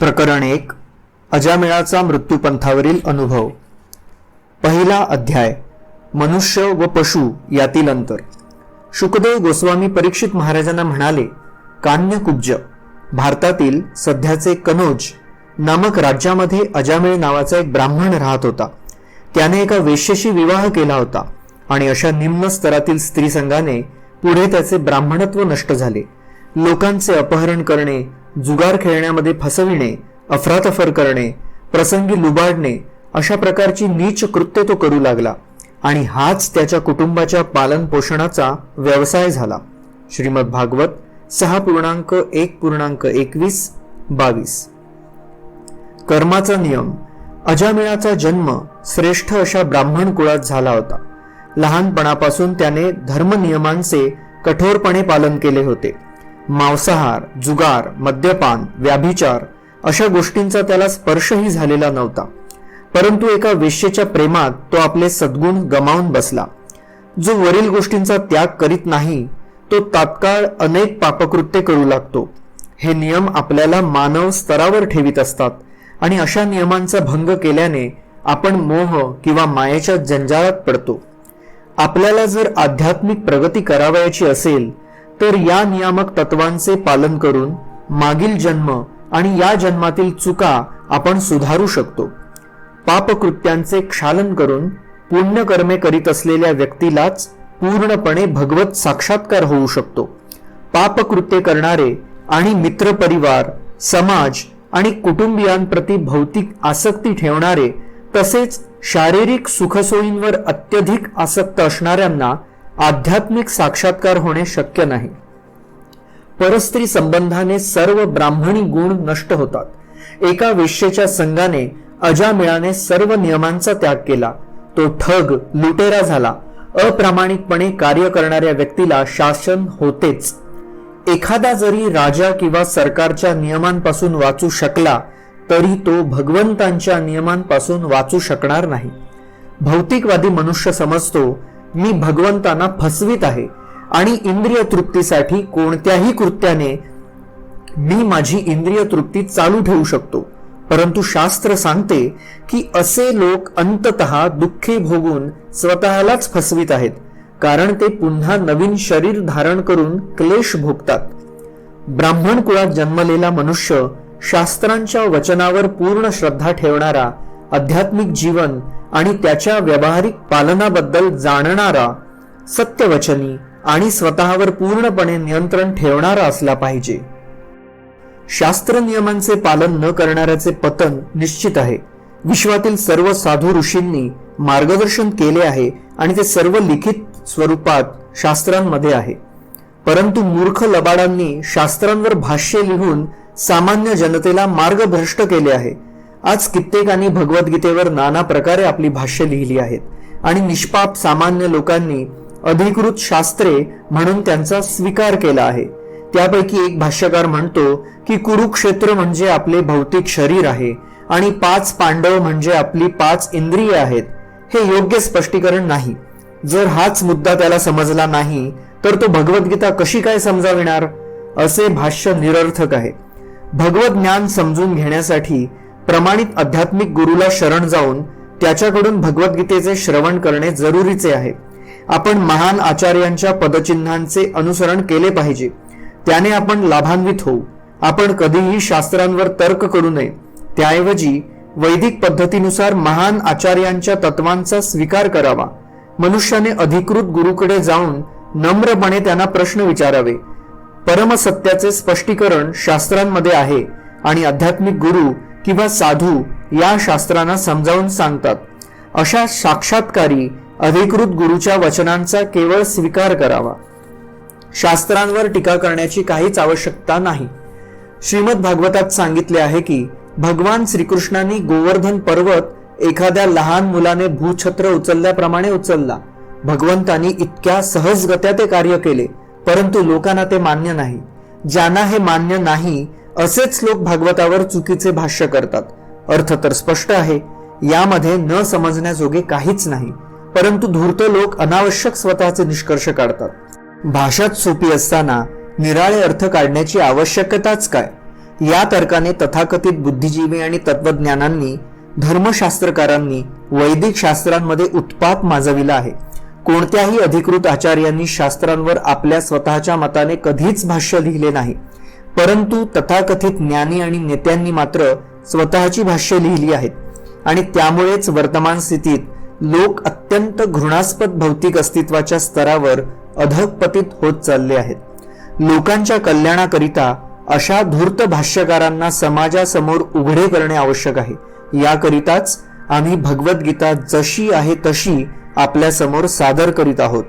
प्रकरण एक अजामेळाचा मृत्यूपंथावरील अनुभव. पहिला अध्याय मनुष्य व पशु यातील अंतर. शुकदेव गोस्वामी परीक्षित महाराजांना म्हणाले कान्यकुब्ज भारतातील सध्याचे कनोज नामक राज्यामध्ये अजामेळ नावाचा एक ब्राह्मण राहत होता. त्याने एका वेश्येशी विवाह केला होता आणि अशा निम्न स्तरातील स्त्री संघाने पुढे त्याचे ब्राह्मणत्व नष्ट झाले. लोकांचे अपहरण करणे जुगार खेळण्यामध्ये फसविणे अफरातफर करणे प्रसंगी लुबाडणे अशा प्रकारची नीच कृत्य तो करू लागला आणि हाच त्याच्या कुटुंबाच्या पालन पोषणाचा व्यवसाय झाला. श्रीमद भागवत सहा पूर्णांक एक पूर्णांक एकवीस बावीस. कर्माचा नियम. अजामिळाचा जन्म श्रेष्ठ अशा ब्राह्मण कुळात झाला होता. लहानपणापासून त्याने धर्मनियमांचे कठोरपणे पालन केले होते. मांसाहार जुगार मद्यपान व्याभिचार अशा गोष्टींचा त्याला स्पर्शही झालेला नव्हता. परंतु एका वेश्येच्या प्रेमात तो आपले सद्गुण गमावून बसला. जो वरील गोष्टींचा त्याग करीत नाही तो तात्काळ अनेक पापकृत्य करू लागतो. हे नियम आपल्याला मानव स्तरावर ठेवित असतात आणि अशा नियमांचा भंग केल्याने आपण मोह किंवा मायेच्या जंजाळात पडतो. आपल्याला जर आध्यात्मिक प्रगती करावयाची असेल तर या नियामक तत्वांचे पालन करून मागील जन्म आणि या जन्मातील चुका आपण सुधारू शकतो. पापकृत्यांचे क्षालन करून पुण्यकर्मे करीत असलेल्या व्यक्तीलाच पूर्णपणे भगवत साक्षात्कार होऊ शकतो. पापकृत्य करणारे आणि मित्रपरिवार समाज आणि कुटुंबियांप्रती भौतिक आसक्ती ठेवणारे तसेच शारीरिक सुखसोयींवर अत्यधिक आसक्त असणाऱ्यांना आध्यात्मिक साक्षात्कार होणे शक्य नाही. परस्त्री संबंधाने सर्व ब्राह्मणी गुण नष्ट होतात. एका वेश्येच्या संघाने अजामिळाने सर्व नियमांचा त्याग केला. तो ठग लुटेरा झाला. अप्रामाणिकपणे कार्य करणाऱ्या व्यक्तीला शासन होतेच. एखादा जरी राजा किंवा सरकारच्या नियमांपासून वाचू शकला तरी तो भगवंतांच्या नियमांपासून वाचू शकणार नाही. भौतिकवादी मनुष्य समजतो मी भगवंतांना फसवीत आहे आणि इंद्रिय तृप्तीसाठी कोणत्याही कृत्याने मी माझी इंद्रिय तृप्ती चालू ठेवू शकतो. परंतु शास्त्र सांगते की असे लोक अंतत दुःखी भोगून स्वतःलाच फसवीत आहेत कारण ते पुन्हा नवीन शरीर धारण करून क्लेश भोगतात. ब्राह्मण कुळात जन्मलेला मनुष्य शास्त्रांच्या वचनावर पूर्ण श्रद्धा ठेवणारा आध्यात्मिक जीवन आणि त्याच्या व्यावहारिक पालनाबद्दल जाणणारा सत्यवचनी आणि स्वतःवर पूर्णपणे नियंत्रण ठेवणारा असला पाहिजे. शास्त्र नियमांचे पालन न करणाऱ्याचे पतन निश्चित आहे. विश्वातील सर्व साधू ऋषींनी मार्गदर्शन केले आहे आणि ते सर्व लिखित स्वरूपात शास्त्रांमध्ये आहे. परंतु मूर्ख लबाडांनी शास्त्रांवर भाष्य लिहून सामान्य जनतेला मार्गभ्रष्ट केले आहे. आज कित्येकांनी भगवद्गीतेवर नाना प्रकारे आपली भाष्य लिहिली आहेत. आणि निष्पाप सामान्य लोकांनी अधिकृत शास्त्रे म्हणून त्यांचा स्वीकार केला आहे. त्यापैकी एक भाष्यकार म्हणतो की कुरुक्षेत्र म्हणजे आपले भौतिक शरीर आहे आणि पाच पांडव म्हणजे आपली पाच इंद्रिये आहेत. हे योग्य स्पष्टीकरण नाही. जर हाच मुद्दा त्याला समजला नाही तर तो भगवद्गीता कशी काय समजाविणार? असे भाष्य निरर्थक आहे. भगवत ज्ञान समजून घेण्यासाठी प्रमाणित आध्यात्मिक गुरुला शरण जाऊन त्याच्याकडून भगवद्गीतेचे श्रवण करणे जरुरीचे आहे. आपण महान आचार्यांच्या पदचिन्हांचे अनुसरण केले पाहिजे. त्याने आपण लाभान्वित होऊ. आपण कधीही शास्त्रांवर तर्क करू नये. त्याऐवजी वैदिक पद्धतीनुसार महान आचार्यांच्या तत्वांचा स्वीकार करावा. मनुष्याने अधिकृत गुरुकडे जाऊन नम्रपणे त्यांना प्रश्न विचारावे. परमसत्याचे स्पष्टीकरण शास्त्रांमध्ये आहे आणि आध्यात्मिक गुरु किंवा साधू या शास्त्रांना समजावून सांगतात. अशा साक्षात्कारी अधिकृत गुरुच्या वचनांचा केवळ स्वीकार करावा. शास्त्रांवर टीका करण्याची काहीच आवश्यकता नाही. श्रीमद भागवतात सांगितले आहे की भगवान श्रीकृष्णांनी गोवर्धन पर्वत एखाद्या लहान मुलाने भूछत्र उचलल्याप्रमाणे उचलला. भगवंतांनी इतक्या सहजगत्या ते कार्य केले परंतु लोकांना ते मान्य नाही. ज्यांना हे मान्य नाही असेच लोक भागवतावर चुकीचे भाष्य करतात. अर्थ तर स्पष्ट आहे. यामध्ये न समजण्याजोगे काहीच नाही. परंतु धूर्त लोक अनावश्यक स्वतःचे निष्कर्ष काढतात. भाषाच सोपी असताना निराळे अर्थ काढण्याची आवश्यकताच काय? या तर्काने तथाकथित बुद्धिजीवी आणि तत्वज्ञानांनी धर्मशास्त्रकारांनी वैदिक शास्त्रांमध्ये उत्पात माजविला आहे. कोणत्याही अधिकृत आचार्यांनी शास्त्रांवर आपल्या स्वतःच्या मताने कधीच भाष्य लिहिले नाही. परंतु तथाकथित ज्ञानी आणि नेत्यांनी मात्र स्वतःची भाष्य लिहिली आहेत. आणि त्यामुळेच वर्तमान स्थितीत लोक अत्यंत घृणास्पद भौतिक अस्तित्वाच्या स्तरावर अधकपतित होत चालले आहेत. लोकांच्या कल्याणाकरिता अशा धूर्त भाष्यकारांना समाजासमोर उघडे करणे आवश्यक आहे. याकरिताच आम्ही भगवद्गीता जशी आहे तशी आपल्यासमोर सादर करीत आहोत.